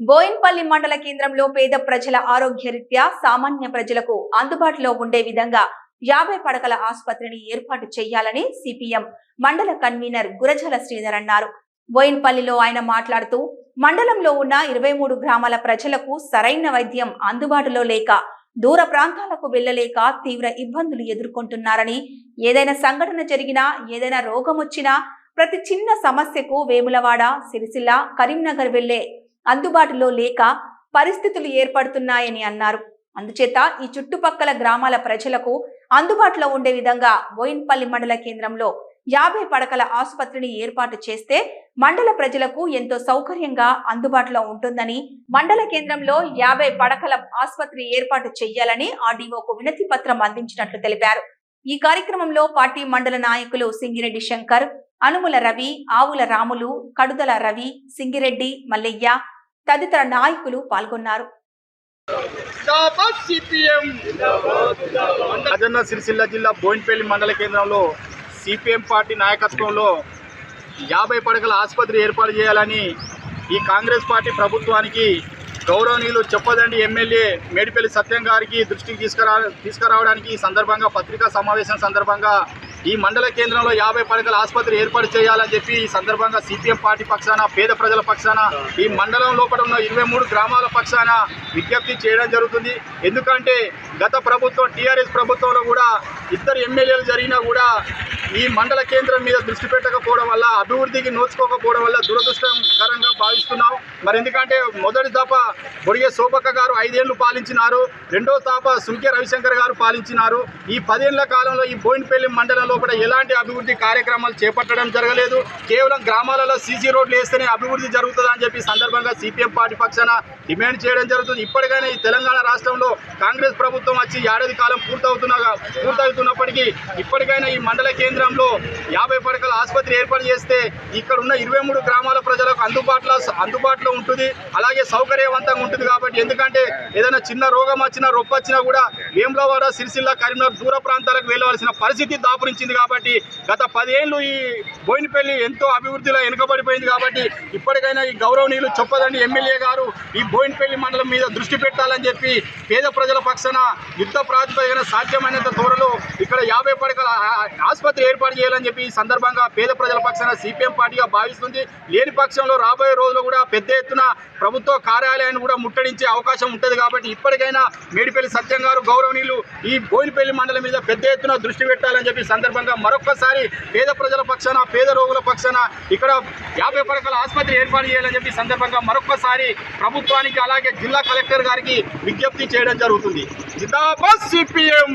బోయిన్పల్లి మండల కేంద్రంలో పేద ప్రజల ఆరోగ్య రీత్యా సామాన్య ప్రజలకు అందుబాటులో ఉండే విధంగా యాభై పడకల ఆసుపత్రిని ఏర్పాటు చేయాలని సిపిఎం మండల కన్వీనర్ గురజల శ్రీధర్ అన్నారు. బోయిన్పల్లిలో ఆయన మాట్లాడుతూ మండలంలో ఉన్న ఇరవై మూడు గ్రామాల ప్రజలకు సరైన వైద్యం అందుబాటులో లేక దూర ప్రాంతాలకు వెళ్ళలేక తీవ్ర ఇబ్బందులు ఎదుర్కొంటున్నారని ఏదైనా సంఘటన జరిగినా ఏదైనా రోగం వచ్చినా ప్రతి చిన్న సమస్యకు వేములవాడ సిరిసిల్ల కరీంనగర్ వెళ్ళే అందుబాటులో లేక పరిస్థితులు ఏర్పడుతున్నాయని అన్నారు. అందుచేత ఈ చుట్టుపక్కల గ్రామాల ప్రజలకు అందుబాటులో ఉండే విధంగా బోయిన్పల్లి మండల కేంద్రంలో యాభై పడకల ఆసుపత్రిని ఏర్పాటు చేస్తే మండల ప్రజలకు ఎంతో సౌకర్యంగా అందుబాటులో ఉంటుందని మండల కేంద్రంలో యాభై పడకల ఆసుపత్రి ఏర్పాటు చేయాలని ఆర్డీఓకు వినతి పత్రం అందించినట్లు తెలిపారు. ఈ కార్యక్రమంలో పార్టీ మండల నాయకులు సింగిరెడ్డి శంకర్ అనుముల రవి ఆవుల రాములు కడుదల రవి సింగిరెడ్డి మల్లయ్య తదితర నాయకులు పాల్గొన్నారు. రాజన్న సిరిసిల్ల జిల్లా బోయిన్పల్లి మండల కేంద్రంలో సిపిఎం పార్టీ నాయకత్వంలో యాభై పడకల ఆసుపత్రి ఏర్పాటు చేయాలని ఈ కాంగ్రెస్ పార్టీ ప్రభుత్వానికి గౌరవనీయులు చెప్పదండి ఎమ్మెల్యే మేడిపల్లి సత్యం గారికి దృష్టికి తీసుకురా తీసుకురావడానికి ఈ సందర్భంగా పత్రికా సమావేశం సందర్భంగా ఈ మండల కేంద్రంలో యాభై పడకల ఆసుపత్రి ఏర్పాటు చేయాలని చెప్పి ఈ సందర్భంగా సిపిఎం పార్టీ పక్షాన పేద ప్రజల పక్షాన ఈ మండలం లోపల ఉన్న ఇరవై మూడు గ్రామాల పక్షాన విజ్ఞప్తి చేయడం జరుగుతుంది. ఎందుకంటే గత ప్రభుత్వం టీఆర్ఎస్ ప్రభుత్వంలో కూడా ఇద్దరు ఎమ్మెల్యేలు జరిగినా కూడా ఈ మండల కేంద్రం మీద దృష్టి పెట్టకపోవడం వల్ల అభివృద్ధికి నోచుకోకపోవడం వల్ల దురదృష్టకరంగా భావిస్తున్నాం. మరి ఎందుకంటే మొదటి దాప బొడిగే శోభక్క గారు ఐదేళ్ళు పాలించినారు. రెండో తాప సుంకే రవిశంకర్ గారు పాలించినారు. ఈ పదేళ్ళ కాలంలో ఈ బోయినపల్లి మండలం లోపల ఎలాంటి అభివృద్ధి కార్యక్రమాలు చేపట్టడం జరగలేదు. కేవలం గ్రామాలలో సీసీ రోడ్లు వేస్తేనే అభివృద్ధి జరుగుతుందని చెప్పి సందర్భంగా సిపిఎం పార్టీ పక్షాన డిమాండ్ చేయడం జరుగుతుంది. ఇప్పటికైనా ఈ తెలంగాణ రాష్ట్రంలో కాంగ్రెస్ ప్రభుత్వం వచ్చి ఏడాది కాలం పూర్తవుతున్నగా పూర్తవుతున్నప్పటికీ ఇప్పటికైనా ఈ మండల కేంద్రంలో యాభై పడకల ఆసుపత్రి ఏర్పాటు చేస్తే ఇక్కడ ఉన్న ఇరవై మూడు గ్రామాల ప్రజలకు అందుబాటులో అందుబాటులో ఉంటుంది. అలాగే సౌకర్యవంతంగా ఉంటుంది కాబట్టి ఎందుకంటే ఏదైనా చిన్న రోగం వచ్చినా రొప్పొచ్చినా కూడా వేములవాడ సిరిసిల్ల కరీంనగర్ దూర ప్రాంతాలకు వెళ్ళవలసిన పరిస్థితి వచ్చింది కాబట్టి గత పదేళ్ళు ఈ బోయినపల్లి ఎంతో అభివృద్ధిలో వెనుకబడిపోయింది కాబట్టి ఇప్పటికైనా ఈ గౌరవనీయులు చొప్పదండి ఎమ్మెల్యే గారు. ఈ బోయినపల్లి మండలం మీద దృష్టి పెట్టాలని చెప్పి పేద ప్రజల పక్షాన యుద్ధ ప్రాతిపదికన సాధ్యమైనంత త్వరలో ఇక్కడ యాభై పడకల ఆసుపత్రి ఏర్పాటు చేయాలని చెప్పి ఈ సందర్భంగా పేద ప్రజల పక్షాన సిపిఎం పార్టీగా భావిస్తుంది. లేని పక్షంలో రాబోయే రోజులు కూడా పెద్ద ఎత్తున ప్రభుత్వ కార్యాలయాన్ని కూడా ముట్టడించే అవకాశం ఉంటుంది కాబట్టి ఇప్పటికైనా మేడిపల్లి సత్యం గారు గౌరవనీయులు ఈ బోయినపల్లి మండలం మీద పెద్ద ఎత్తున దృష్టి పెట్టాలని చెప్పి ఈ సందర్భంగా మరొక్కసారి పేద ప్రజల పక్షాన పేద రోగుల పక్షాన ఇక్కడ యాభై పడకల ఆసుపత్రి ఏర్పాటు చేయాలని చెప్పి సందర్భంగా మరొక్కసారి ప్రభుత్వానికి అలాగే జిల్లా కలెక్టర్ గారికి విజ్ఞప్తి చేయడం జరుగుతుంది. జిందాబాద్ సిపిఎం!